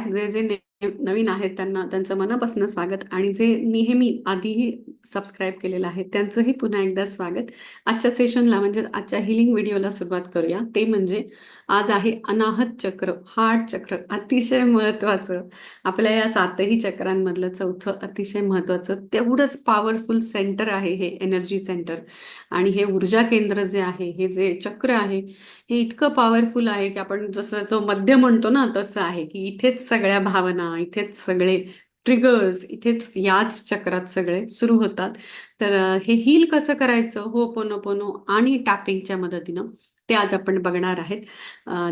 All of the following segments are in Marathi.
जे जे ने- नवीन आहेत त्यांना त्यांचं मनापासून स्वागत आणि जे नेहमी आधीही सबस्क्राईब केलेलं आहे त्यांचंही पुन्हा एकदा स्वागत. आजच्या सेशनला म्हणजे आजच्या हिलिंग व्हिडिओला सुरुवात करूया. ते म्हणजे आज आहे अनाहत चक्र हार्ट चक्र अतिशय महत्वाचं. आपल्या या सातही चक्रांमधलं चौथं अतिशय महत्वाचं तेवढंच पॉवरफुल सेंटर आहे हे एनर्जी सेंटर आणि हे ऊर्जा केंद्र जे आहे हे जे चक्र आहे हे इतकं पॉवरफुल आहे की आपण जसं जो मध्य म्हणतो ना तसं आहे की इथेच सगळ्या भावना इथेच सगळे ट्रिगर्स इथेच याच चक्रात सगळे सुरू होतात. तर हे हील कसं करायचं? हो पोनो पोनो आणि टॅपिंगच्या मदतीनं ते आज आपण बघणार आहेत.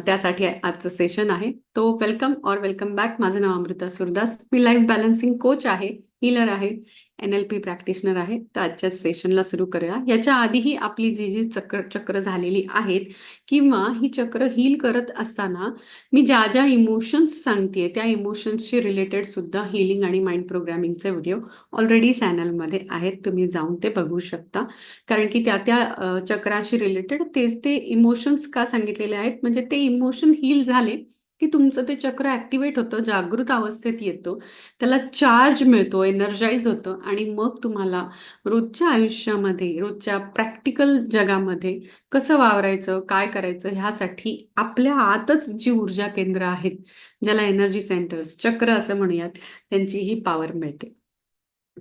त्यासाठी आजचं सेशन आहे. तो वेलकम और वेलकम बॅक माझं नाव अमृता सुरदास. मी लाईफ बॅलन्सिंग कोच आहे हीलर आहे. एन एल पी प्रॅक्टिशनर आहेत. तर आजच्या सेशनला सुरू करूया. याच्या आधीही आपली जी जी चक्र चक्र झालेली आहेत किंवा ही चक्र हील करत असताना मी ज्या ज्या इमोशन्स सांगते त्या इमोशन्सशी रिलेटेड सुद्धा हिलिंग आणि माइंड प्रोग्रॅमिंगचे व्हिडिओ ऑलरेडी चॅनलमध्ये आहेत. तुम्ही जाऊन ते बघू शकता. कारण की त्या त्या चक्राशी रिलेटेड तेच ते इमोशन्स का सांगितलेले आहेत? म्हणजे ते इमोशन हील झाले की तुमचं ते चक्र ऍक्टिवेट होतं जागृत अवस्थेत येतो. त्याला चार्ज मिळतो एनर्जाईज होतं आणि मग तुम्हाला रोजच्या आयुष्यामध्ये रोजच्या प्रॅक्टिकल जगामध्ये कसं वावरायचं काय करायचं ह्यासाठी आपल्या आतच जी ऊर्जा केंद्र आहेत ज्याला एनर्जी सेंटर्स चक्र असं म्हणूयात त्यांची ही पॉवर मिळते.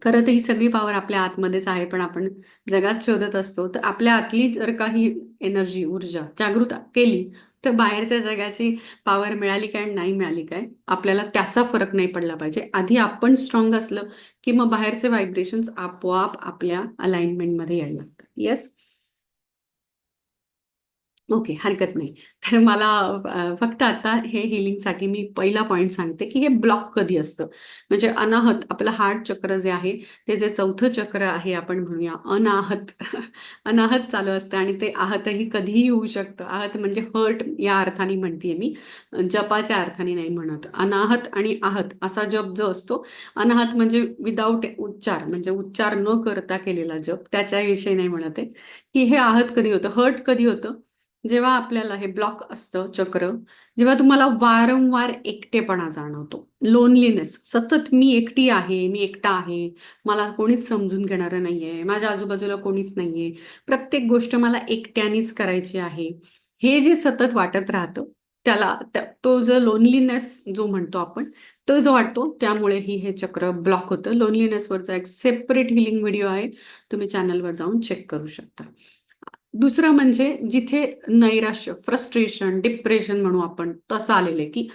खरं तर ही सगळी पॉवर आपल्या आतमध्येच आहे पण आपण जगात शोधत असतो तर आपल्या आतली जर काही एनर्जी ऊर्जा जागृत केली तर बाहेरच्या जगाची पॉवर मिळाली काय आणि नाही मिळाली काय आपल्याला त्याचा फरक नाही पडला पाहिजे. आधी आपण स्ट्रॉंग असलं की मग बाहेरचे व्हायब्रेशन्स आपोआप आपल्या अलाइनमेंटमध्ये यायला लागतात. येस ओके हरकत नाही. तर मला फक्त आता हे हिलिंगसाठी मी पहिला पॉईंट सांगते की हे ब्लॉक कधी असतं. म्हणजे अनाहत आपलं हार्ट चक्र जे आहे ते जे चौथं चक्र आहे आपण म्हणूया अनाहत. अनाहत चालू असतं आणि ते आहतही कधीही होऊ शकतं. आहत म्हणजे हर्ट या अर्थाने म्हणतेय मी. जपाच्या अर्थाने नाही म्हणत. अनाहत आणि आहत असा जप जो असतो अनाहत म्हणजे विदाऊट उच्चार म्हणजे उच्चार न करता केलेला जप त्याच्याविषयी नाही म्हणत आहे. की हे आहत कधी होतं हर्ट कधी होतं? जेव्हा आपल्याला हे ब्लॉक असतं चक्र जेव्हा तुम्हाला वारंवार एकटेपणा जाणवतो. लोनलीनेस सतत मी एकटी आहे मी एकटा आहे मला कोणीच समजून घेणारं नाहीये माझ्या आजूबाजूला कोणीच नाहीये प्रत्येक गोष्ट मला एकट्यानेच करायची आहे. हे जे सतत वाटत राहतं त्याला तो जो लोनलीनेस जो म्हणतो आपण तो जो वाटतो त्यामुळेही हे चक्र ब्लॉक होतं. लोनलीनेसवरचा एक सेपरेट हिलिंग व्हिडिओ आहे. तुम्ही चॅनलवर जाऊन चेक करू शकता. दुसरं म्हणजे जिथे नैराश्य फ्रस्ट्रेशन डिप्रेशन म्हणू आपण तसं आलेलं आहे की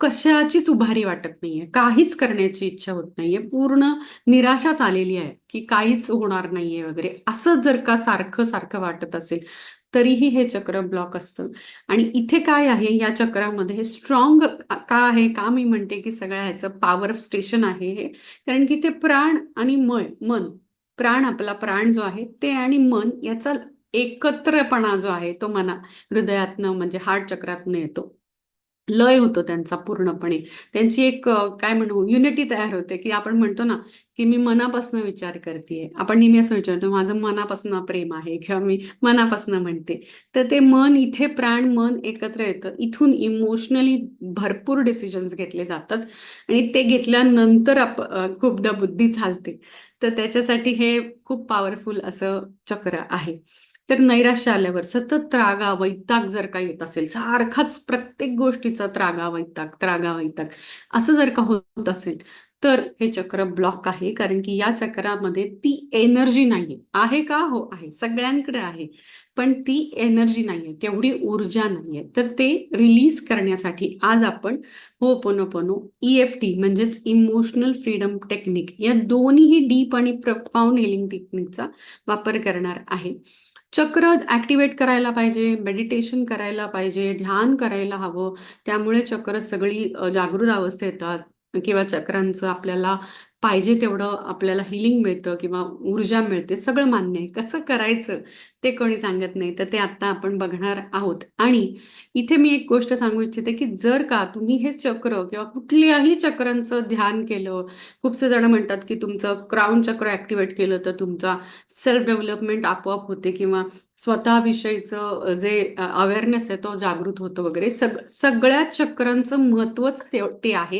कशाचीच उभारी वाटत नाहीये काहीच करण्याची इच्छा होत नाहीये पूर्ण निराशाच आलेली आहे की काहीच होणार नाहीये वगैरे. असं जर का सारखं सारखं वाटत असेल तरीही हे चक्र ब्लॉक असतं. आणि इथे काय आहे या चक्रामध्ये हे स्ट्रॉंग का आहे का मी म्हणते की सगळ्या ह्याचं पॉवर स्टेशन आहे हे. कारण की ते प्राण आणि मय मन प्राण आपला प्राण जो आहे ते आणि मन याचा एकत्रपणा जो आहे तो मना हृदयातनं म्हणजे हार्ट चक्रातनं येतो. लय होतो त्यांचा पूर्णपणे. त्यांची एक काय म्हणू युनिटी तयार होते की आपण म्हणतो ना की मी मनापासून विचार करते आपण नेहमी असं विचारतो माझं मनापासून प्रेम आहे किंवा मी मनापासून म्हणते. तर ते मन इथे प्राण मन एकत्र येतं. इथून इमोशनली भरपूर डिसिजन्स घेतले जातात. आणि ते घेतल्यानंतर आप खूपदा बुद्धी चालते. तर त्याच्यासाठी हे खूप पॉवरफुल असं चक्र आहे. तर नैराश्य आल्यावर सतत त्रागा वैताग जर का येत असेल सारखाच प्रत्येक गोष्टीचा त्रागा वैताग त्रागा वैताग असं जर का होत असेल तर हे चक्र ब्लॉक आहे. कारण की या चक्रामध्ये ती एनर्जी नाहीये. आहे का? हो आहे. सगळ्यांकडे आहे. पण ती एनर्जी नाहीये. तेवढी ऊर्जा नाहीये. तर ते रिलीज करण्यासाठी आज आपण हो पोनो पोनो ईएफटी म्हणजेच इमोशनल फ्रीडम टेक्निक या दोन्ही डीप आणि प्रफाऊंड हिलिंग टेक्निकचा वापर करणार आहे चक्र ऍक्टिव्हेट करायला पाहिजे मेडिटेशन करायला पाहिजे ध्यान करायला हवं. त्यामुळे चक्र सगळी जागृत अवस्था येतात. किंवा चक्रांचं आपल्याला पाहिजे तेवढं आपल्याला हिलिंग मिळतं किंवा ऊर्जा मिळते सगळं मान्य आहे. कसं करायचं? ते कोणी सांगत नाही तर ते आता आपण बघणार आहोत. आणि इथे मी एक गोष्ट सांगू इच्छिते की जर का तुम्ही हे चक्र किंवा कुठल्याही चक्रांचं ध्यान केलं खूपसे जण म्हणतात की तुमचं क्राऊन चक्र ऍक्टिवेट केलं तर तुमचा सेल्फ डेव्हलपमेंट आपोआप होते किंवा स्वतःविषयीचं जे अवेअरनेस आहे तो जागृत होतो वगैरे. सग सगळ्या चक्रांचं महत्वच ते ते आहे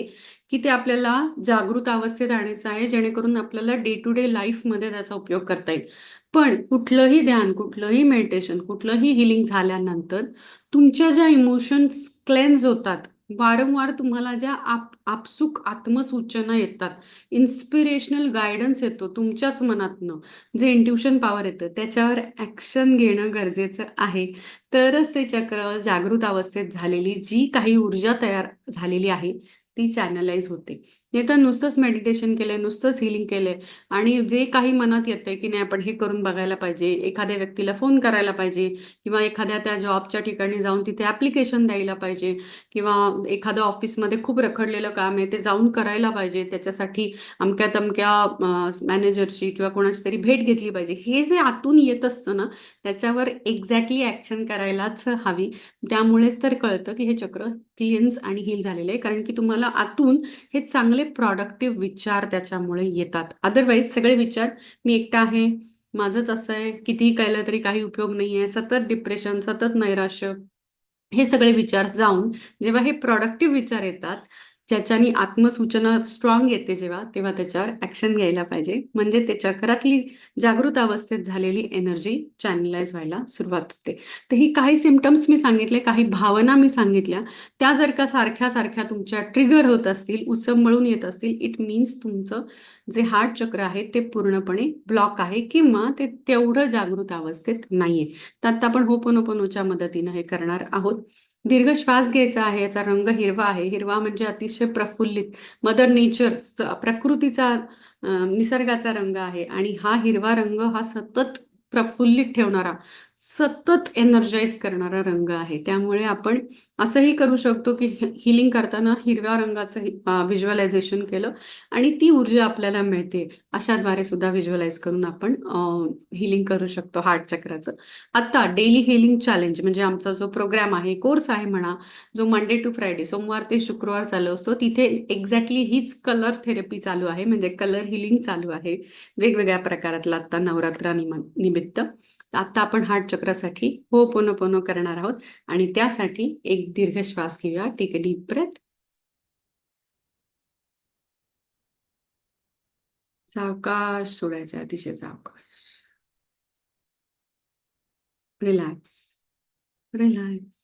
की ते आपल्याला जागृत अवस्थेत आणायचं आहे जेणेकरून आपल्याला डे टू डे लाईफमध्ये त्याचा उपयोग करता येईल. पण कुठलंही ध्यान कुठलंही मेडिटेशन कुठलंही हिलिंग झाल्यानंतर तुमच्या ज्या इमोशन्स क्लेन्स होतात वारंवार तुम्हाला ज्या आप आपसुक आत्मसूचना येतात इन्स्पिरेशनल गायडन्स येतो तुमच्याच मनातनं जे इंट्युशन पॉवर येतं त्याच्यावर ॲक्शन घेणं गरजेचं आहे. तरच ते चक्र जागृत अवस्थेत झालेली जी काही ऊर्जा तयार झालेली आहे ती चॅनलाइज होते. नाही तर नुसतंच मेडिटेशन केलंय नुसतंच हिलिंग केलंय. आणि जे काही मनात येतंय की नाही आपण हे करून बघायला पाहिजे. एखाद्या व्यक्तीला फोन करायला पाहिजे. किंवा एखाद्या त्या जॉबच्या ठिकाणी जाऊन तिथे ऍप्लिकेशन द्यायला पाहिजे. किंवा एखादं ऑफिसमध्ये खूप रखडलेलं काम आहे ते जाऊन करायला पाहिजे. त्याच्यासाठी अमक्या तमक्या मॅनेजरची किंवा कोणाची तरी भेट घेतली पाहिजे. हे जे आतून येत असतं ना त्याच्यावर एक्झॅक्टली ऍक्शन करायलाच हवी. त्यामुळेच तर कळतं की हे चक्र क्लिन्स आणि हील झालेलं आहे. कारण की तुम्हाला आतून हे चांगले प्रॉडक्टिव्ह विचार त्याच्यामुळे येतात. अदरवाईज सगळे विचार मी एकटा आहे माझंच असं आहे कितीही केलं तरी काही उपयोग नाही आहे सतत डिप्रेशन सतत नैराश्य. हे सगळे विचार जाऊन जेव्हा हे प्रॉडक्टिव्ह विचार येतात ज्याच्यानी आत्मसूचना स्ट्रॉंग येते जेव्हा तेव्हा त्याच्यावर ऍक्शन घ्यायला पाहिजे. म्हणजे ते चक्रातली जागृत अवस्थेत झालेली एनर्जी चॅनलाइज व्हायला सुरुवात होते. तर ही काही सिमटम्स मी सांगितले काही भावना मी सांगितल्या. त्या जर का सारख्या सारख्या तुमच्या ट्रिगर होत असतील उचंबळून येत असतील इट मीन्स तुमचं जे हार्ट चक्र आहे ते पूर्णपणे ब्लॉक आहे किंवा ते तेवढं जागृत अवस्थेत नाहीये. तर आता आपण होपनोपनोच्या मदतीनं हे करणार आहोत. दीर्घ श्वास घ्यायचा आहे याचा रंग हिरवा आहे. हिरवा म्हणजे अतिशय प्रफुल्लित मदर नेचर प्रकृतीचा निसर्गाचा रंग आहे. आणि हा हिरवा रंग हा सतत प्रफुल्लित ठेवणारा सतत एनर्जाइज करणारा रंग आहे. त्यामुळे आपण असंही करू शकतो की हिलिंग करताना हिरव्या रंगाचं व्हिज्युअलायझेशन केलं आणि ती ऊर्जा आपल्याला मिळते. अशाद्वारे सुद्धा व्हिज्युअलाइज करून आपण हिलिंग करू शकतो हार्ट चक्राचं आता डेली हिलिंग चॅलेंज म्हणजे आमचा जो प्रोग्राम आहे कोर्स आहे म्हणा जो मंडे टू फ्रायडे सोमवार ते शुक्रवार चालू असतो तिथे एक्झॅक्टली हीच कलर थेरपी चालू आहे. म्हणजे कलर हिलिंग चालू आहे. वेगवेगळ्या प्रकारातला आता नवरात्रा निमित्त. आता आपण हार्ट चक्रासाठी हो पोनो पोनो करणार आहोत आणि त्यासाठी एक दीर्घ श्वास घेऊया. टेक अ डीप ब्रेथ सावकाश सोडायचा अतिशय सावकाश. Relax relax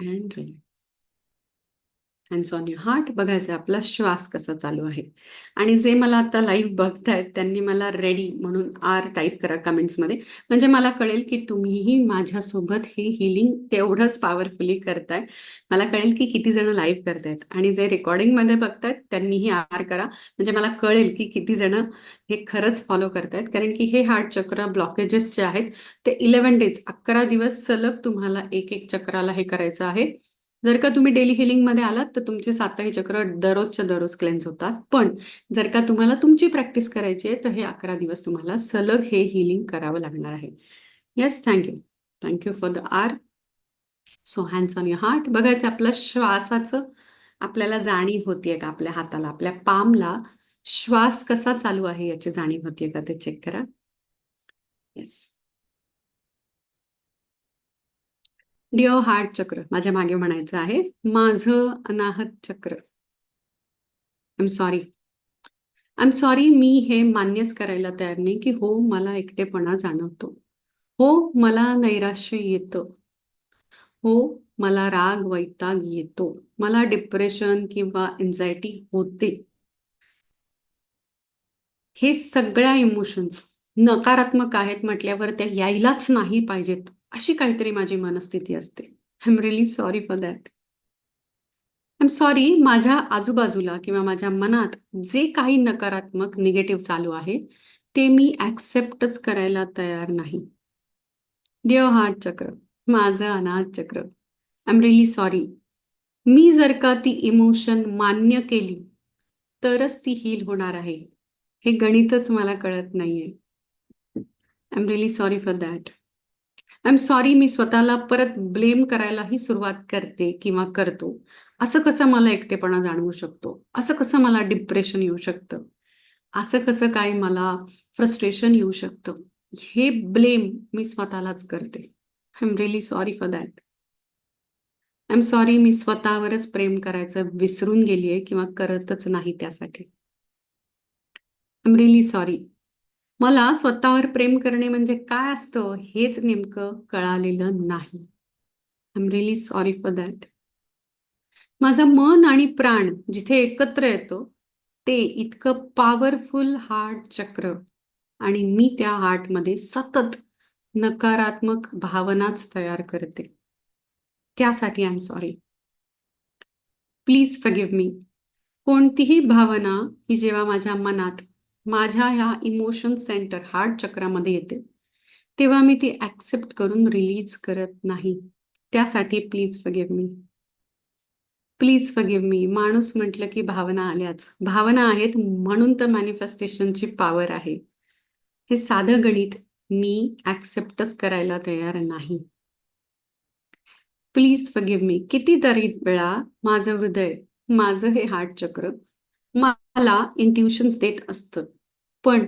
and relax hands on your heart बघायचं आपला श्वास कसा चालू आहे. आणि जे मला आता लाईव्ह बघतायत त्यांनी मला रेडी म्हणून आर टाईप करा कमेंट्समध्ये म्हणजे मला कळेल की तुम्हीही माझ्यासोबत हे हिलिंग तेवढंच पॉवरफुली करताय. मला कळेल की किती जण लाईव्ह करतायत. आणि जे रेकॉर्डिंगमध्ये बघतायत त्यांनीही आर करा. म्हणजे मला कळेल की किती जण हे खरंच फॉलो करतायत. कारण की हे हार्ट चक्र ब्लॉकेजेस जे आहेत ते इलेव्हन डेज अकरा दिवस सलग तुम्हाला एक एक चक्राला हे करायचं आहे. जर का तुम्ही डेली हिलिंगमध्ये आलात तर तुमचे सातही चक्र दररोजच्या दररोज क्लेन्स होतात. पण जर का तुम्हाला तुमची प्रॅक्टिस करायची आहे तर हे अकरा दिवस तुम्हाला सलग हे हिलिंग करावं लागणार आहे. Yes thank you thank you for the are so hands on your heart बघायचं आपलं श्वासाचं आपल्याला जाणीव होतीये का आपल्या हाताला? आपल्या पामला श्वास कसा चालू आहे याची जाणीव होतीये का ते चेक करा. येस डिअ हार्ट चक्र माझ्या मागे म्हणायचं आहे माझं Anahata chakra. I am sorry I am sorry मी हे मान्यच करायला तयार नाही की हो मला एकटेपणा जाणवतो. हो मला नैराश्य येतं. हो मला राग वैताग येतो. मला डिप्रेशन किंवा एन्झायटी होते. हे सगळ्या इमोशन्स नकारात्मक आहेत म्हटल्यावर त्या यायलाच नाही पाहिजेत. अशी काहीतरी माझी मनस्थिती असते. I am really sorry for that I am sorry माझ्या आजूबाजूला किंवा माझ्या मनात जे काही नकारात्मक निगेटिव्ह चालू आहे ते मी ऍक्सेप्टच करायला तयार नाही. देव हार्ट चक्र माझं अनाथ chakra I am really sorry मी जर का ती इमोशन मान्य केली तरच ती हील होणार आहे. हे गणितच मला कळत नाहीये. I am really sorry for that I am sorry मी स्वतःला परत ब्लेम करायलाही सुरुवात करते किंवा करतो. असं कसं मला एकटेपणा जाणवू शकतो? असं कसं मला डिप्रेशन येऊ शकतं? असं कसं काय मला फ्रस्ट्रेशन येऊ शकतं? हे ब्लेम मी स्वतःलाच करते. I am really sorry for that I am sorry मी स्वतःवरच प्रेम करायचं विसरून गेलीये किंवा करतच नाही त्यासाठी. आय एम रिअली सॉरी मला स्वतःवर प्रेम करणे म्हणजे काय असतं हेच नेमकं कळालेलं नाही. I am really sorry for that माझं मन आणि प्राण जिथे एकत्र येतो ते इतकं पॉवरफुल हार्ट चक्र आणि मी त्या हार्टमध्ये सतत नकारात्मक भावनाच तयार करते. त्यासाठी I am sorry please forgive me कोणतीही भावना ही जेव्हा माझ्या मनात माझ्या ह्या इमोशन सेंटर हार्ट चक्रामध्ये येते. तेव्हा मी ती ऍक्सेप्ट करून रिलीज करत नाही. त्यासाठी please forgive me please forgive मी माणूस म्हटलं की भावना आल्याच. भावना आहेत म्हणून तर मॅनिफेस्टेशनची पॉवर आहे. हे साधं गणित मी ऍक्सेप्टच करायला तयार नाही. प्लीज फगिव्ह मी कितीतरी वेळा माझं हृदय माझं हे हार्ट चक्र मला इंट्युशन्स देत असतं. पण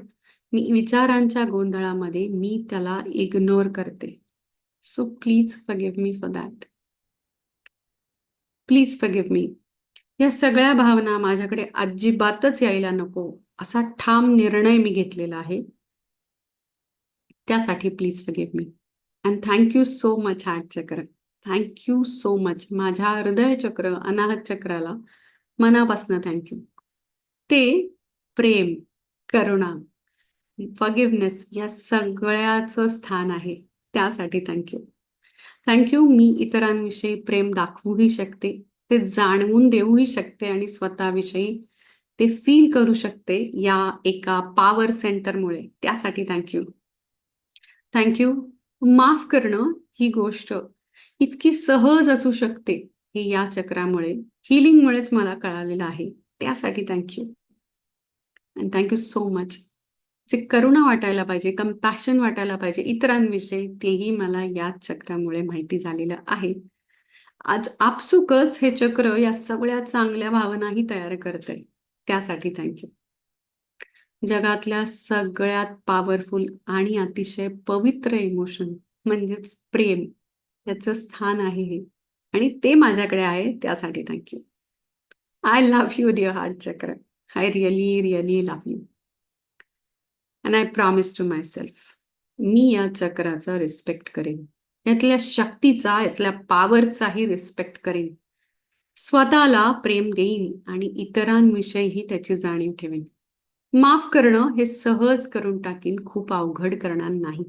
मी विचारांच्या गोंधळामध्ये मी त्याला इग्नोर करते. So please forgive me for that please forgive me या सगळ्या भावना माझ्याकडे अजिबातच यायला नको. असा ठाम निर्णय मी घेतलेला आहे. त्यासाठी please forgive me and thank you so much heart chakra thank you so much माझ्या हृदय चक्र अनाहत चक्राला मनापासून थँक्यू ते प्रेम करुणा फगिवनेस या सगळ्याचं स्थान आहे. त्यासाठी थँक्यू थँक्यू मी इतरांविषयी प्रेम दाखवूही शकते ते जाणवून देऊही शकते आणि स्वतःविषयी ते फील करू शकते या एका पॉवर सेंटरमुळे त्यासाठी थँक्यू थँक्यू माफ करणं ही गोष्ट इतकी सहज असू शकते हे या चक्रामुळे हिलिंगमुळेच मला कळालेलं आहे. त्यासाठी thank you and thank you so much जे करुणा वाटायला पाहिजे कम्पॅशन वाटायला पाहिजे इतरांविषयी तेही मला याच चक्रामुळे माहिती झालेलं आहे. आज आपसुकच हे चक्र या सगळ्या चांगल्या भावनाही तयार करतंय. त्यासाठी थँक्यू जगातल्या सगळ्यात पॉवरफुल आणि अतिशय पवित्र इमोशन म्हणजेच प्रेम याचं स्थान आहे हे. आणि ते माझ्याकडे आहे त्यासाठी thank you I love you dear heart chakra I really really love you. And I promise to myself मी या चक्राचा रिस्पेक्ट करेन. यातल्या शक्तीचा यातल्या पॉवरचाही रिस्पेक्ट करेन. स्वतःला प्रेम देईन आणि इतरांविषयीही त्याची जाणीव ठेवेन. माफ करणं हे सहज करून टाकीन खूप अवघड करणार नाही.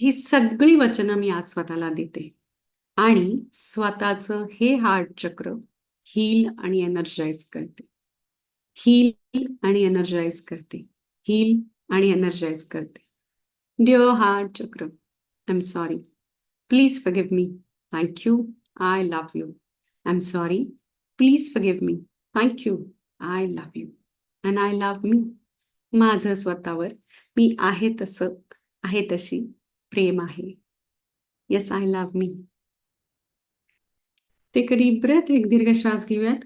ही सगळी वचनं मी आज स्वतःला देते. आणि स्वतःचं हे हार्ट चक्र हील आणि एनर्जाइज करते. हील आणि एनर्जाइज करते. हील आणि एनर्जाइज करते. Dear heart chakra I am sorry please forgive me thank you I love you I am sorry please forgive me thank you I love you and I love me माझं स्वतःवर मी आहे तसं आहे तशी प्रेम आहे. येस आय लव्ह मी ते डीप ब्रेथ एक दीर्घ श्वास घेऊयात.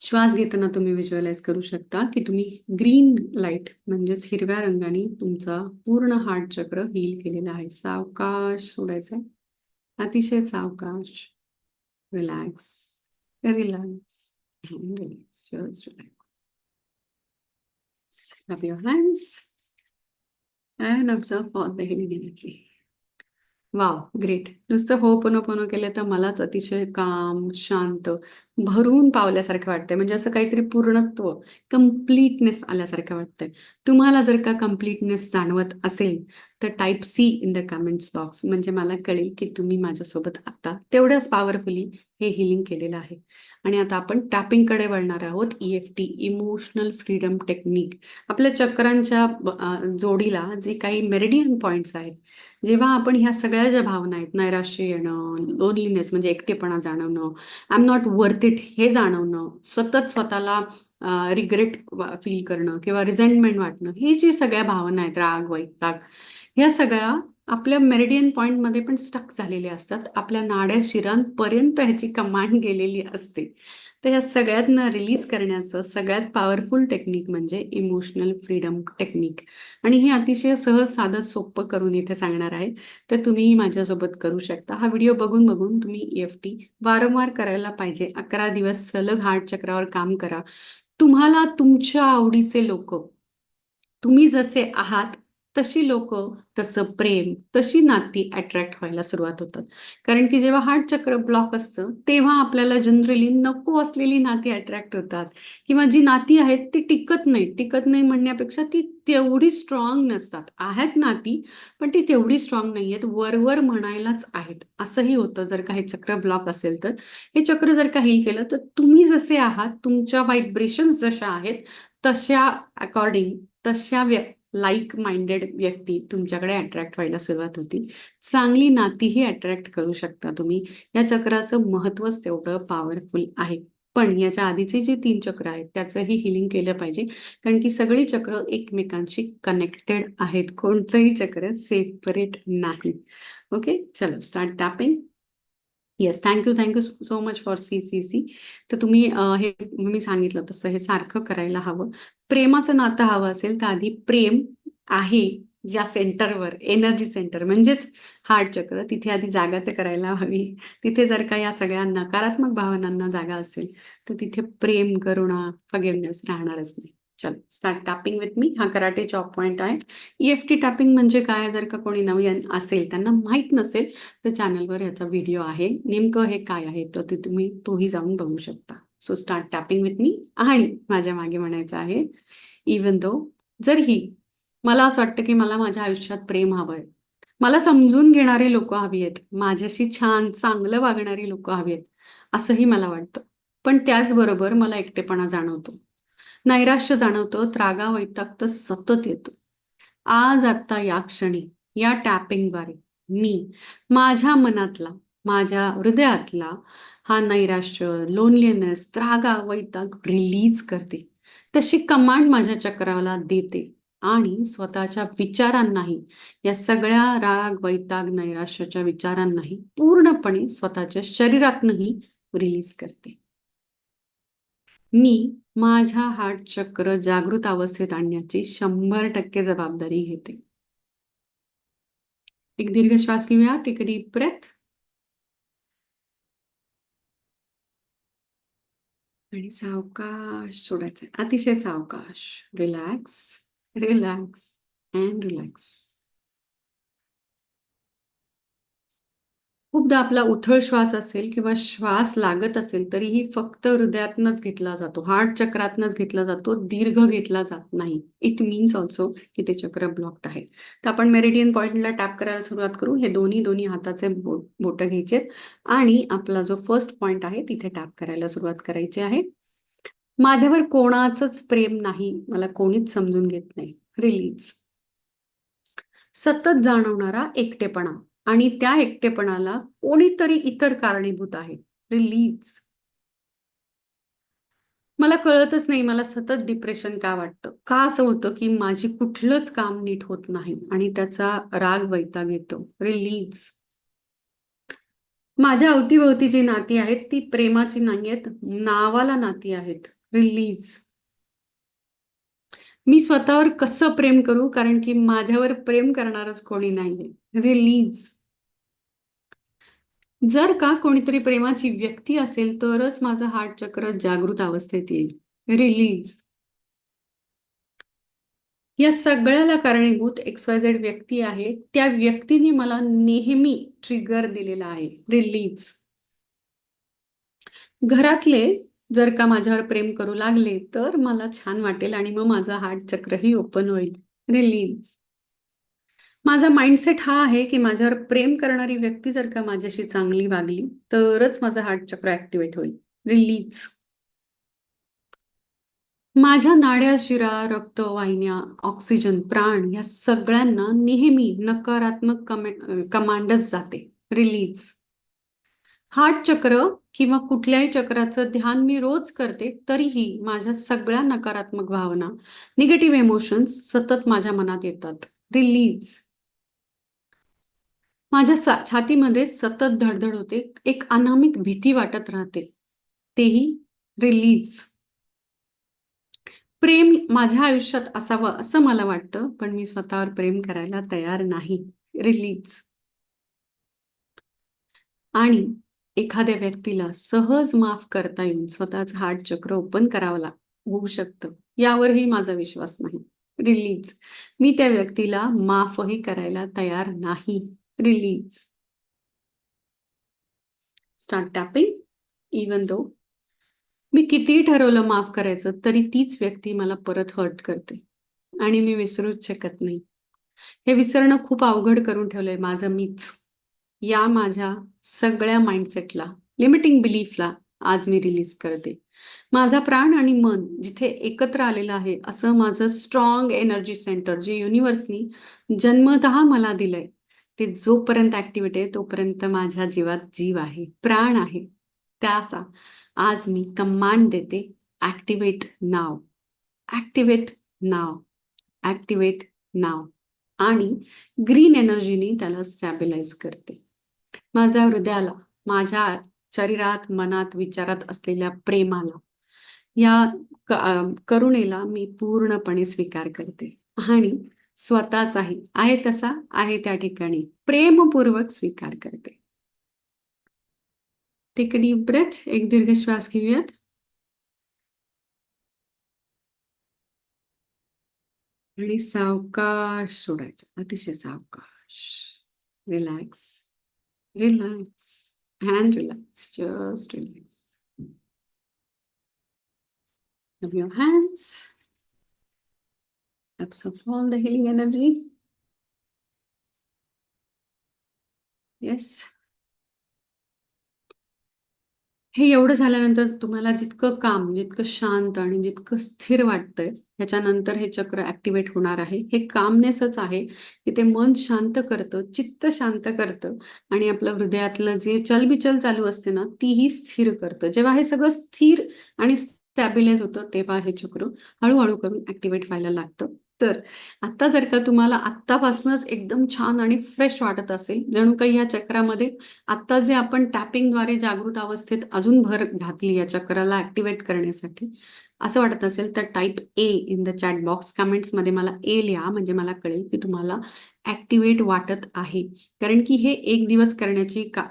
श्वास घेताना तुम्ही विज्युअलाइज करू शकता की तुम्ही ग्रीन लाइट म्हणजेच हिरव्या रंगाने तुमचा पूर्ण हार्ट चक्र हील केलेला आहे. सावकाश सोडायचं अतिशय सावकाश. Relax relax relax relax relax. Your hands. And observe all the healing energy. Wow great नुसतं हो पनो पनो केलं तर मलाच अतिशय काम शांत. भरून पावल्यासारखं वाटतंय. म्हणजे असं काहीतरी पूर्णत्व कम्प्लीटनेस आल्यासारखं वाटतंय. तुम्हाला जर का कम्प्लीटनेस जाणवत असेल तर type C in the comments box म्हणजे मला कळेल की तुम्ही माझ्यासोबत आता तेवढ्याच पॉवरफुली हे हिलिंग केलेलं आहे. आणि आता आपण टॅपिंगकडे वळणार आहोत. E F T emotional freedom technique आपल्या चक्रांच्या जोडीला जे काही मेरिडियन पॉईंट्स आहेत जेव्हा आपण ह्या सगळ्या ज्या भावना आहेत नैराश्य येणं लोनलीनेस म्हणजे एकटेपणा जाणवणं I am not worth it हे जाणवणं सतत स्वतःला रिग्रेट फील करणं किंवा रिझेंटमेंट वाटणं ही जी सगळ्या भावना आहेत राग वैताग ह्या सगळ्या आपल्या मेरिडियन पॉइंटमध्ये पण स्टक झालेल्या असतात. आपल्या नाड्या शिरांपर्यंत ह्याची कमांड गेलेली असते. तर या सगळ्यातनं रिलीज करण्याचं सगळ्यात पॉवरफुल टेक्निक म्हणजे इमोशनल फ्रीडम टेक्निक आणि हे अतिशय सहज साधं सोपं करून इथे सांगणार आहे. तर तुम्ही माझ्यासोबत करू शकता. हा व्हिडिओ बघून बघून तुम्ही एफ टी वारंवार करायला पाहिजे. अकरा दिवस सलग हार्ट चक्रावर काम करा. तुम्हाला तुमच्या आवडीचे लोक तुम्ही जसे आहात तशी लोक तसं प्रेम तशी नाती अट्रॅक्ट व्हायला सुरुवात होतात. कारण की जेव्हा हार्ट चक्र ब्लॉक असतं तेव्हा आपल्याला जनरली नको असलेली नाती अट्रॅक्ट होतात. किंवा जी नाती आहेत ती टिकत नाही टिकत नाही म्हणण्यापेक्षा ती तेवढी स्ट्रॉंग नसतात. आहेत नाती पण ती तेवढी स्ट्रॉंग नाही आहेत वरवर म्हणायलाच आहेत. असंही होतं. जर का हे चक्र ब्लॉक असेल तर. हे चक्र जर काही केलं तर तुम्ही जसे आहात तुमच्या व्हायब्रेशन्स जशा आहेत तशा अकॉर्डिंग तशा व्य लाईक माइंडेड व्यक्ती तुमच्याकडे अट्रॅक्ट व्हायला सुरुवात होती. चांगली नातीही अट्रॅक्ट करू शकता तुम्ही. या चक्राचं महत्वच तेवढं पॉवरफुल आहे. पण याच्या आधीचे जे तीन चक्र आहेत त्याचंही हिलिंग केलं पाहिजे. कारण की सगळी चक्र एकमेकांशी कनेक्टेड आहेत. कोणतंही चक्र सेपरेट नाही. ओके चलो start tapping yes thank you thank you so much for C C C तर तुम्ही हे मी सांगितलं तसं हे सारखं करायला हवं. प्रेमाचं नातं हवं असेल तर आधी प्रेम आहे ज्या सेंटरवर एनर्जी सेंटर म्हणजेच हार्ट चक्र. तिथे आधी जागा तर करायला हवी. तिथे जर का या सगळ्या नकारात्मक भावनांना जागा असेल तर तिथे प्रेम करुणा फगेवनेस राहणारच नाही. चल स्टार्ट टॅपिंग विथ मी हा कराटे चॉप पॉईंट आहे. ईएफ टी टॅपिंग म्हणजे काय? जर का कोणी नवीन असेल त्यांना माहीत नसेल तर चॅनलवर याचा व्हिडिओ आहे. नेमकं हे काय आहे? तर ते तुम्ही तोही जाऊन बघू शकता. So start tapping with me आणि माझ्या मागे म्हणायचं आहे इवन दो जर ही मला असं वाटतं की मला माझ्या आयुष्यात प्रेम हवं आहे मला समजून घेणारी लोक हवी आहेत. माझ्याशी छान चांगलं वागणारी लोक हवी आहेत. असंही मला वाटतं. पण त्याचबरोबर मला एकटेपणा जाणवतो. नैराश्य जाणवतं त्रागा वैताग तर सतत येतो. आज आता या क्षणी या टॅपिंगद्वारे मी माझ्या मनातला माझ्या हृदयातला हा नैराश्य लोनलीनेस त्रागा वैताग रिलीज करते. तशी कमांड माझ्या चक्राला देते आणि स्वतःच्या विचारांनाही या सगळ्या राग वैताग नैराश्याच्या विचारांनाही पूर्णपणे स्वतःच्या शरीरातनही रिलीज करते. मी माझ्या हार्ट चक्र जागृत अवस्थेत आणण्याची शंभर टक्के जबाबदारी घेते. एक दीर्घ श्वास घेऊया. टेक डीप ब्रेथ आणि सावकाश सोडायचं अतिशय सावकाश. रिलॅक्स रिलॅक्स अँड रिलॅक्स खूपदा आपला उथळ श्वास असेल किंवा श्वास लागत असेल तरीही फक्त हृदयातनच घेतला जातो. हार्ट चक्रातनच घेतला जातो. दीर्घ घेतला जात नाही. इट मीन्स ऑल्सो की ते चक्र ब्लॉक्ड आहे. तर आपण मेरिडियन पॉइंटला टॅप करायला सुरुवात करू. हे दोन्ही दोन्ही हाताचे बोट घ्यायचे आणि आपला जो फर्स्ट पॉइंट आहे तिथे टॅप करायला सुरुवात करायची आहे. माझ्यावर कोणाचंच प्रेम नाही. मला कोणीच समजून घेत नाही. रिलीज सतत जाणवणारा एकटेपणा. आणि त्या एकटेपणाला कोणीतरी इतर कारणीभूत आहे. रिलीज मला कळतच नाही मला सतत डिप्रेशन का वाटतं? का असं होतं की माझी कुठलंच काम नीट होत नाही आणि त्याचा राग वैताग येतो? रिलीज माझ्या अवतीभोवती जी नाती आहेत ती प्रेमाची नाही आहेत नावाला नाती आहेत. रिलीज मी स्वतःवर कसं प्रेम करू? कारण की माझ्यावर प्रेम करणारच कोणी नाहीये. रिलीज जर का कोणीतरी प्रेमाची व्यक्ती असेल तरच माझं हार्ट चक्र जागृत अवस्थेत येईल. रिलीज या सगळ्याला कारणीभूत एक्सवायझेड व्यक्ती आहे. त्या व्यक्तीने मला नेहमी ट्रिगर दिलेला आहे. रिलीज घरातले जर का माझ्यावर प्रेम करू लागले तर मला छान वाटेल आणि मग माझं हार्ट चक्रही ओपन होईल. रिलीज माझा माइंडसेट हा आहे की माझ्यावर प्रेम करणारी व्यक्ती जर का माझ्याशी चांगली वागली तरच माझं हार्ट चक्र ऍक्टिव्हेट होईल. रिलीज माझ्या नाड्या शिरा रक्तवाहिन्या ऑक्सिजन प्राण या सगळ्यांना नेहमी नकारात्मक कमांडच जाते. रिलीज हार्ट चक्र किंवा कुठल्याही चक्राचं ध्यान मी रोज करते तरीही माझ्या सगळ्या नकारात्मक भावना निगेटिव्ह इमोशन्स सतत माझ्या मनात येतात. रिलीज माझ्या सा छातीमध्ये सतत धडधड होते. एक अनामिक भीती वाटत राहते. तेही रिलीज प्रेम माझ्या आयुष्यात असावं असं मला वाटतं पण मी स्वतःवर प्रेम करायला तयार नाही. रिलीज आणि एखाद्या व्यक्तीला सहज माफ करता येऊन स्वतःच हार्ट चक्र ओपन करावं लाग होऊ शकतं. यावरही माझा विश्वास नाही. रिलीज मी त्या व्यक्तीला माफही करायला तयार नाही. Release start tapping even though मी कितीही ठरवलं माफ करायचं तरी तीच व्यक्ती मला परत हर्ट करते. आणि मी विसरूच शकत नाही. हे विसरणं खूप अवघड करून ठेवलंय माझं मीच. या माझ्या सगळ्या माइंडसेटला लिमिटिंग बिलीफला आज मी रिलीज करते. माझा प्राण आणि मन जिथे एकत्र आलेलं आहे असं माझं स्ट्रॉंग एनर्जी सेंटर जे युनिव्हर्सनी जन्मतः मला दिलंय ते जोपर्यंत ऍक्टिव्हिटी आहे तोपर्यंत माझ्या जीवात जीव आहे प्राण आहे. त्याचा आज मी कमांड देते activate now. Activate now. Activate now. आणि ग्रीन एनर्जीनी त्याला स्टॅबिलाइज करते. माझ्या हृदयाला माझ्या शरीरात मनात विचारात असलेल्या प्रेमाला या करुणेला मी पूर्णपणे स्वीकार करते. आणि स्वतःचाही आहे तसा आहे त्या ठिकाणी. प्रेमपूर्वक स्वीकार करते. टेक अ डीप ब्रेथ एक दीर्घ श्वास घेऊयात. आणि सावकाश सोडायचं अतिशय सावकाश. Relax relax hand relax just relax of your hands absorb all the healing energy. Yes. हे एवढं झाल्यानंतर तुम्हाला जितकं काम जितकं शांत आणि जितकं स्थिर वाटतंय ह्याच्यानंतर हे चक्र ऍक्टिव्हेट होणार आहे. हे कामनेसच आहे की ते मन शांत करतं चित्त शांत करतं आणि आपलं हृदयातलं जे चलबिचल चालू असते ना तीही स्थिर करतं. जेव्हा हे सगळं स्थिर आणि स्टॅबिलाइज होतं तेव्हा हे चक्र हळूहळू करून ऍक्टिव्हेट व्हायला लागतं. तर आता जर का तुम्हाला आत्तापासूनच एकदम छान आणि फ्रेश वाटत असेल जणू काही या चक्रामध्ये आत्ता जे आपण टॅपिंगद्वारे जागृत अवस्थेत अजून भर घातली या चक्राला ऍक्टिव्हेट करण्यासाठी असं वाटत असेल तर type a in the chat box कमेंट्समध्ये मला ए लिहा म्हणजे मला कळेल की तुम्हाला ॲक्टिवेट वाटत आहे. कारण की हे एक दिवस करण्याची का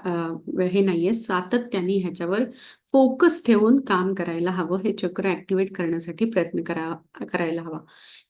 हे नाहीये. सातत्याने ह्याच्यावर फोकस ठेवून काम करायला हवं. हे चक्र ॲक्टिवेट करण्यासाठी प्रयत्न करा करायला हवा.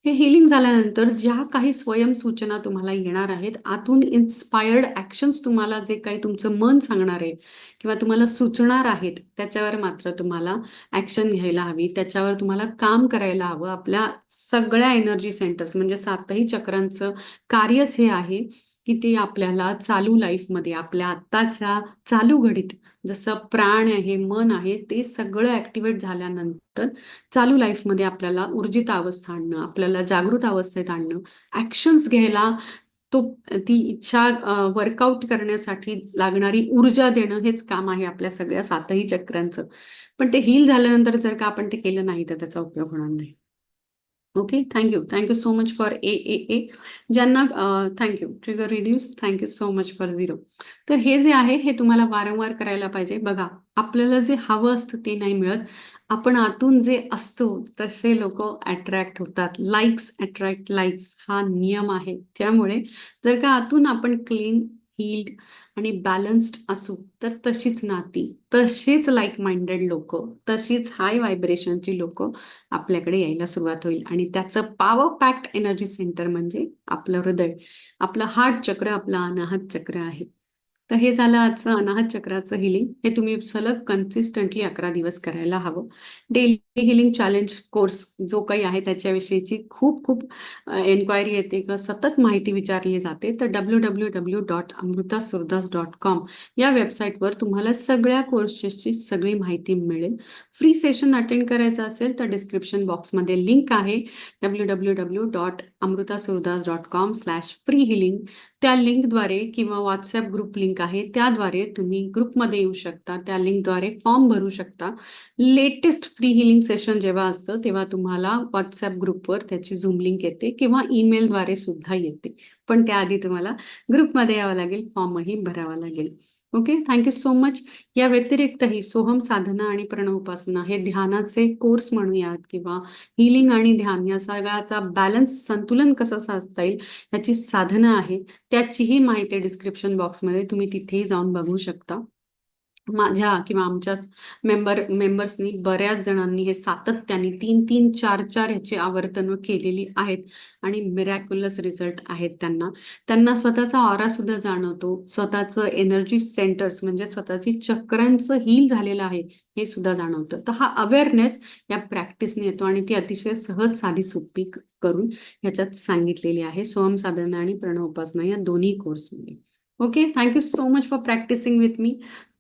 हे हिलिंग झाल्यानंतर ज्या काही स्वयं सूचना तुम्हाला येणार आहेत आतून इन्स्पायर्ड ॲक्शन्स तुम्हाला जे काही तुमचं मन सांगणार आहे किंवा तुम्हाला सुचणार आहेत त्याच्यावर मात्र तुम्हाला ऍक्शन घ्यायला हवी. त्याच्यावर तुम्हाला काम करायला हवं. आपल्या सगळ्या एनर्जी सेंटर्स म्हणजे सातही चक्रांचं कार्यच हे आहे की ते आपल्याला चालू लाईफमध्ये आपल्या आत्ताच्या चालू घडीत जसं प्राण आहे मन आहे ते सगळं ऍक्टिवेट झाल्यानंतर चालू लाईफमध्ये आपल्याला ऊर्जित अवस्था आणणं आपल्याला जागृत अवस्थेत आणणं ऍक्शन्स घ्यायला तो ती इच्छा वर्कआउट करण्यासाठी लागणारी ऊर्जा देणं हेच काम आहे आपल्या सगळ्या सातही चक्रांचं. पण ते हील झाल्यानंतर जर का आपण ते केलं नाही तर त्याचा उपयोग होणार नाही. Okay thank you thank you so much for a a a ज्यांना thank you trigger reduce thank you so much for zero तर हे जे आहे हे तुम्हाला वारंवार करायला पाहिजे. बघा आपल्याला जे हवं असतं ते नाही मिळत. आपण आतून जे असतो तसे लोक अट्रॅक्ट होतात. लाईक्स अट्रॅक्ट लाईक्स हा नियम आहे. त्यामुळे जर का आतून आपण क्लीन हील्ड आणि बॅलन्स्ड असू तर तशीच नाती तशीच लाईक माइंडेड लोक तशीच हाय व्हायब्रेशनची लोक आपल्याकडे यायला सुरुवात होईल. आणि त्याचं पॉवर पॅक्ट एनर्जी सेंटर म्हणजे आपलं हृदय. आपलं हार्ट चक्र आपलं अनाहत चक्र आहे. तर हे झालं आजचं अनाहत चक्राचं हिलिंग हे तुम्ही सलग कन्सिस्टंटली अकरा दिवस करायला हवं. डेली हिलिंग चॅलेंज कोर्स जो काही आहे त्याच्याविषयीची खूप खूप एन्क्वायरी येते किंवा सतत माहिती विचारली जाते. तर W W W dot Amruta Surdas dot com या वेबसाईटवर तुम्हाला सगळ्या कोर्सेसची सगळी माहिती मिळेल. फ्री सेशन अटेंड करायचं असेल तर डिस्क्रिप्शन बॉक्समध्ये लिंक आहे. W W W dot Amruta Surdas dot com slash free healing त्या लिंकद्वारे किंवा व्हॉट्सॲप ग्रुप लिंक आहे. त्याद्वारे तुम्ही ग्रुपमध्ये येऊ शकता. त्या लिंकद्वारे फॉर्म भरू शकता. लेटेस्ट फ्री हिलिंग सेशन जेव्हा असतं तेव्हा तुम्हाला व्हॉट्सॲप ग्रुपवर त्याची झूम लिंक येते किंवा ईमेलद्वारे सुद्धा येते. पण त्याआधी तुम्हाला ग्रुपमध्ये यावं लागेल फॉर्मही भरावा लागेल. ओके? थँक्यू सो मच या व्यतिरिक्तही सोहम साधना आणि प्रण उपासना हे ध्यानाचे कोर्स म्हणूयात किंवा हिलिंग आणि ध्यान या सगळ्याचा बॅलन्स संतुलन कसं साधता येईल याची साधना आहे. त्याचीही माहिती डिस्क्रिप्शन बॉक्समध्ये तुम्ही तिथेही जाऊन बघू शकता. माझ्या किंवा आमच्याच मेंबर मेंबर्सनी बऱ्याच जणांनी हे सातत्याने तीन तीन चार चार ह्याची आवर्तनं केलेली आहेत आणि मिरॅक्युलस रिझल्ट आहेत त्यांना. त्यांना स्वतःचा ऑरा सुद्धा जाणवतो. स्वतःचं एनर्जी सेंटर्स म्हणजे स्वतःची चक्रांचं हील झालेलं आहे हे सुद्धा जाणवतं. तर हा अवेअरनेस या प्रॅक्टिसने येतो आणि ती अतिशय सहज साधी सोपी करून ह्याच्यात सांगितलेली आहे. स्वयं साधना आणि प्रणव उपासना या दोन्ही कोर्समध्ये okay thank you so much for practicing with me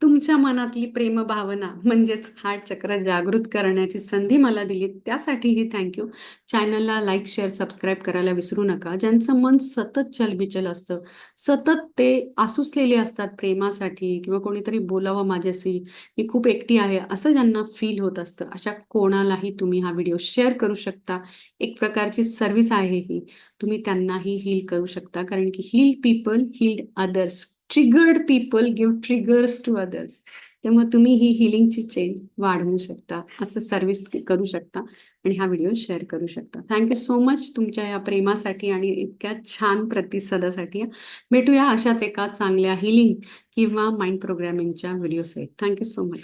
तुमच्या मनातली प्रेम भावना म्हणजेच हार्ट चक्र जागृत करण्याची संधी मला दिली त्यासाठीही थँक्यू चॅनलला लाईक शेअर सबस्क्राईब करायला विसरू नका. ज्यांचं मन सतत चलबिचल असतं सतत ते आसुसलेले असतात प्रेमासाठी किंवा कोणीतरी बोलावं माझ्याशी मी खूप एकटी आहे असं ज्यांना फील होत असतं अशा कोणालाही तुम्ही हा व्हिडिओ शेअर करू शकता. एक प्रकारची सर्व्हिस आहे ही. तुम्ही त्यांनाही हील करू शकता. कारण की heal people healed others triggered people give triggers to others तेव्हा तुम्ही ही हिलिंगची चेन वाढवू शकता. असं सर्व्हिस करू शकता आणि हा व्हिडिओ शेअर करू शकता. थँक्यू सो मच तुमच्या या प्रेमासाठी आणि इतक्या छान प्रतिसादासाठी. भेटूया अशाच एका चांगल्या हिलिंग किंवा माइंड प्रोग्रॅमिंगच्या व्हिडिओसहित थँक्यू सो मच